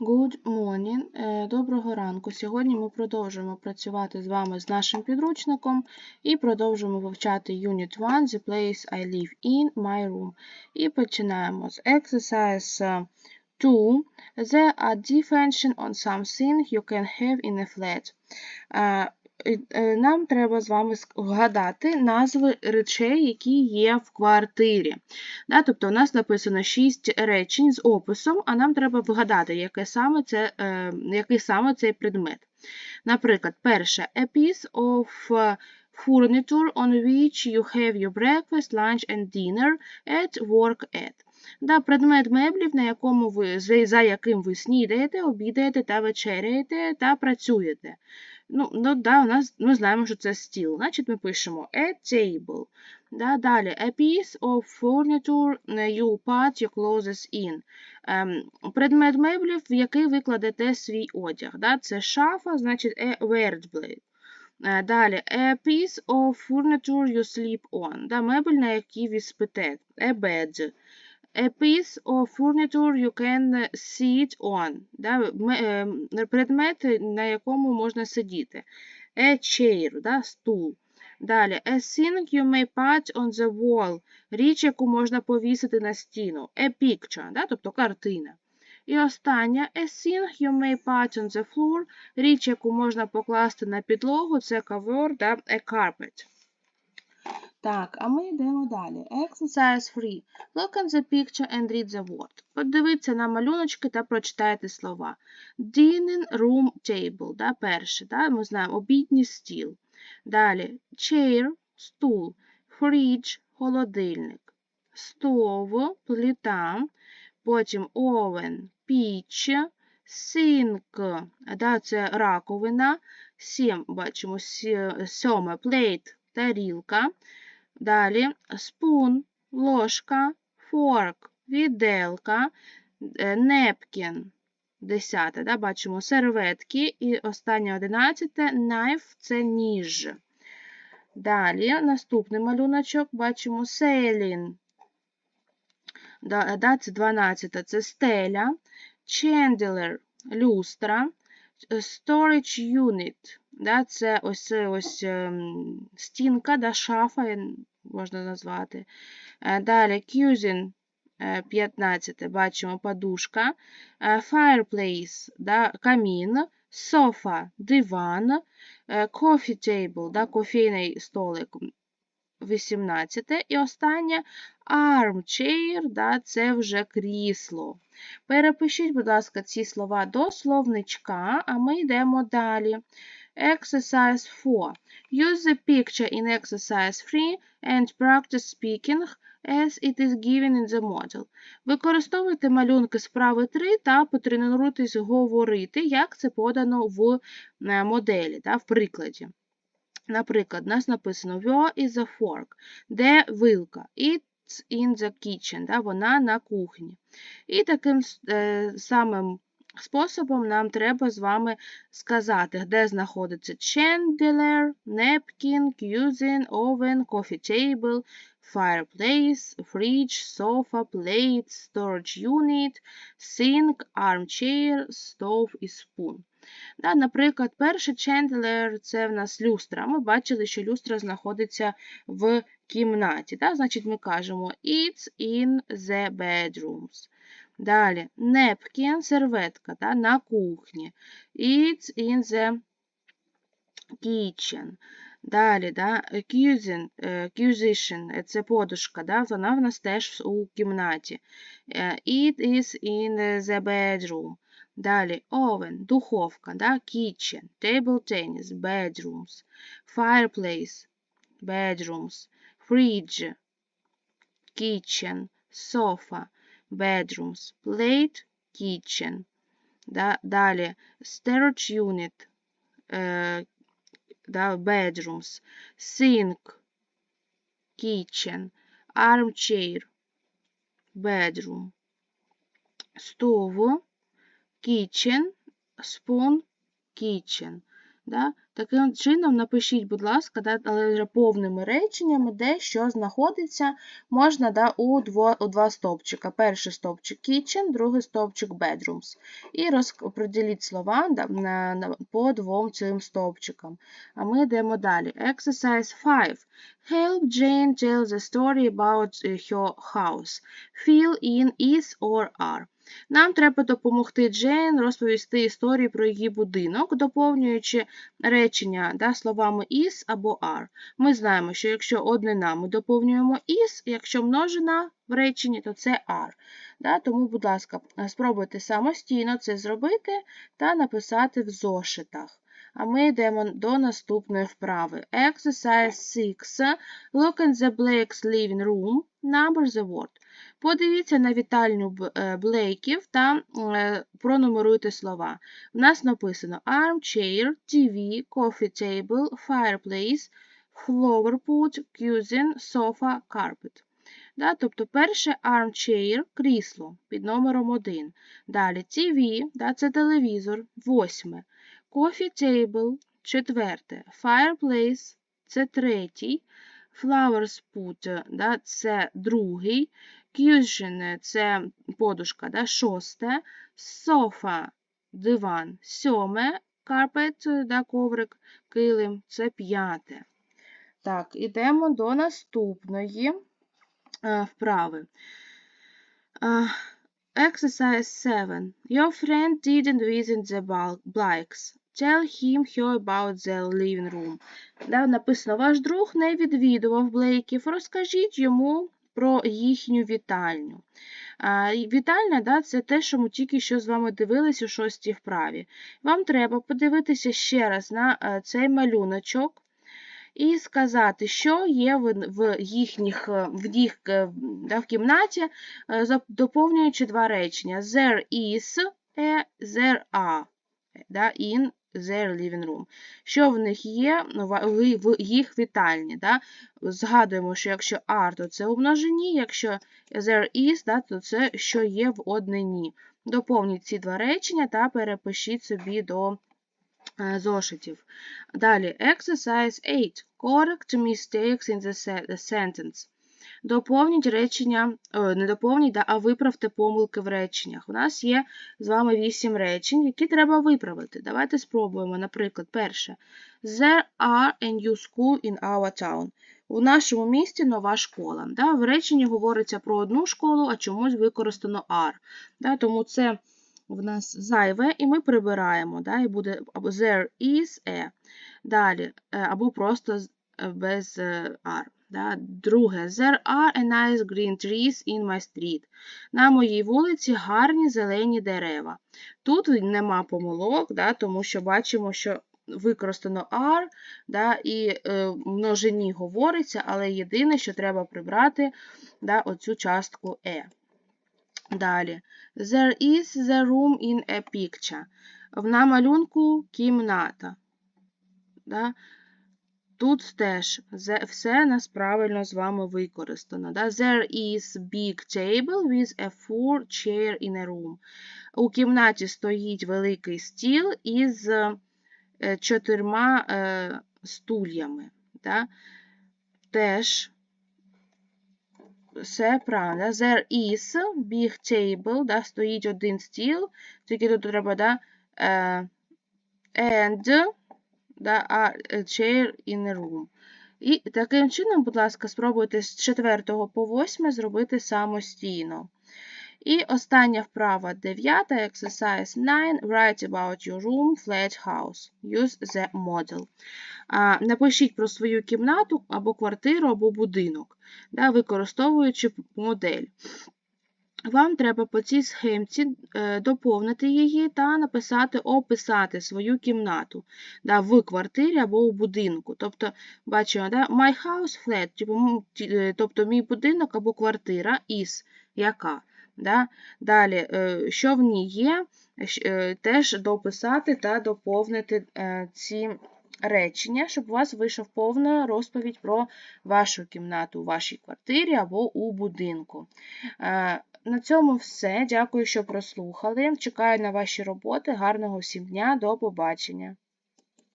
Good morning. Е, Доброго ранку. Сьогодні ми продовжуємо працювати з вами з нашим підручником і продовжуємо вивчати Unit 1 The place I live in my room. І починаємо з exercise 2. There are defension on something you can have in a flat. Е, Нам треба з вами вгадати назви речей, які є в квартирі. Да, Тобто у нас написано 6 речень з описом, а нам треба вгадати, яке саме це, е, який саме цей предмет. Наприклад, перше a piece of furniture on which you have your breakfast, lunch and dinner at work at. Да, Предмет меблів, на якому ви, за яким ви снідаєте, обідаєте та вечеряєте та працюєте. Ну, ну да, у нас, Ми знаємо, що це стіл. Значить, ми пишемо a table. Да, Далі a piece of furniture you put your clothes in. Ем, предмет меблів, в який ви кладете свій одяг. Да, Це шафа, значить a vertebrate. Е, далі, a piece of furniture you sleep on. Да, Мебель, на якій ви спите. A bed. A piece of furniture you can sit on. Да? Предмет, на якому можна сидіти. A chair, да? стул. Далі, a thing you may put on the wall. Річ, яку можна повісити на стіну. A picture, да? тобто картина. І остання a thing you may put on the floor. Річ, яку можна покласти на підлогу, це ковер, да? a carpet. Так, а ми йдемо далі. Exercise 3. Look at the picture and read the word. Подивіться на малюночки та прочитайте слова. Dining room table. Да, перше. Да, Ми знаємо обідній стіл. Далі chair стул. Fridge холодильник. Stove плита. Потім oven піч. Sink, да, це раковина. Сім, бачимо, сьоме plate тарілка. Далі спун, ложка, форк, віделка, непкін. Десяте, да, бачимо серветки. І останнє одинадцяте найф це ніж. Далі наступний малюночок бачимо селін. Да, да, Це 12 це стеля, chandelier – люстра, storage unit Да, Це ось ось ем, стінка, да, шафа можна назвати. Е, далі кюзін 15, е, бачимо подушка, е, fireplace, да, камін, софа, диван, coffee table, да, кофейний столик 18. І останнє armchair, да, це вже крісло. Перепишіть, будь ласка, ці слова до словничка, а ми йдемо далі. Exercise 4. Use the picture in exercise 3 and practice speaking as it is given in the model. Використовуйте малюнки справи 3 та потренуйтесь говорити, як це подано в е, моделі, да, в прикладі. Наприклад, у нас написано Where is the fork? Де вилка? It's in the kitchen. Да, Вона на кухні. І таким е, самим способом нам треба з вами сказати, де знаходиться chandelier, napkin, cuisine, oven, coffee table, fireplace, fridge, sofa, plate, storage unit, sink, armchair, stove і spoon. Да, Наприклад, перший chandelier – це в нас люстра. Ми бачили, що люстра знаходиться в кімнаті. Да? Значить, ми кажемо It's in the bedrooms. Далі napkin, серветка да, на кухні. It's in the kitchen. Далі, да, cuisine, cushion, це подушка, да, вона в нас теж у кімнаті. It is in the bedroom. Далі oven, духовка, да, kitchen, table tennis, bedrooms, fireplace, bedrooms, fridge, kitchen, sofa, bedrooms, plate, kitchen. Да, Далі storage unit, е, да, bedrooms, sink, kitchen, armchair, bedroom, stove, kitchen, spoon, kitchen. Да? Таким чином, напишіть, будь ласка, да, але вже повними реченнями, де що знаходиться, можна да, у, дво, у два стовпчика. Перший стовпчик kitchen, другий стовпчик bedrooms. І розподіліть слова да, на, на, по двом цим стовпчикам. А ми йдемо далі. Exercise 5. Help Jane tell the story about her house. Fill in is or are. Нам треба допомогти Джейн розповісти історію про її будинок, доповнюючи речення да, словами is або are. Ми знаємо, що якщо однина ми доповнюємо is, якщо множина в реченні, то це are. Да, Тому, будь ласка, спробуйте самостійно це зробити та написати в зошитах. А ми йдемо до наступної вправи. Exercise 6. Look in the Blake's living room. Number the word. Подивіться на вітальню е, Блейків та е, пронумеруйте слова. У нас написано armchair, TV, coffee table, fireplace, flower pot, cuisine, sofa, carpet. Да, Тобто перше armchair – крісло під номером 1. Далі TV, да, це телевізор, восьме. Coffee table – четверте. Fireplace – це третій. Flowers put – да, це другий. Cushion – це подушка, да, шосте. Sofa – диван, сьоме. Carpet – да, коврик, килим – це п'яте. Так, ідемо до наступної вправи. Exercise 7. Your friend didn't visit the Blakes. Tell him her about the living room. Да, Написано, ваш друг не відвідував Блейків. Розкажіть йому про їхню вітальню. А, Вітальня да, це те, що ми тільки що з вами дивились у шостій вправі. Вам треба подивитися ще раз на цей малюночок і сказати, що є в їхніх, в їх да, в кімнаті, доповнюючи два речення. There is a, there are да, in their living room. Що в них є в їх вітальні. Да? Згадуємо, що якщо are, то це у якщо there is, да, то це що є в однині. Доповніть ці два речення та перепишіть собі до зошитів. Далі, exercise 8. Correct mistakes in the sentence. Доповніть речення, о, не доповніть, а виправте помилки в реченнях. У нас є з вами 8 речень, які треба виправити. Давайте спробуємо, наприклад, перше. There are a new school in our town. У нашому місті нова школа. В реченні говориться про одну школу, а чомусь використано are. Тому це в нас зайве, і ми прибираємо. Да? І буде there is a. Далі, е, або просто без е, are. Да? Друге, there are a nice green trees in my street. На моїй вулиці гарні зелені дерева. Тут нема помилок, да? тому що бачимо, що використано are, да? і е, множині говориться, але єдине, що треба прибрати да, оцю частку e. Далі. There is the room in a picture. На малюнку кімната. Да? Тут теж все нас правильно з вами використано. Да? There is big table with a four chair in a room. У кімнаті стоїть великий стіл із е, чотирма е, стульями. Да? Теж все правильно. There is big table, да? стоїть один стіл, тільки тут треба да? Uh, and да, a chair in a room. І таким чином, будь ласка, спробуйте з 4 по 8 зробити самостійно. І остання вправа 9, exercise 9, write about your room, flat house. Use the model. А, Напишіть про свою кімнату або квартиру, або будинок, да, використовуючи модель. Вам треба по цій схемці е, доповнити її та написати, описати свою кімнату да, в квартирі або у будинку. Тобто, бачимо, да, my house flat, типу, е, тобто мій будинок або квартира із яка. Да? Далі, е, що в ній є, теж дописати та доповнити ці речення, щоб у вас вийшов повна розповідь про вашу кімнату у вашій квартирі або у будинку. На цьому все. Дякую, що прослухали. Чекаю на ваші роботи. Гарного всім дня, до побачення!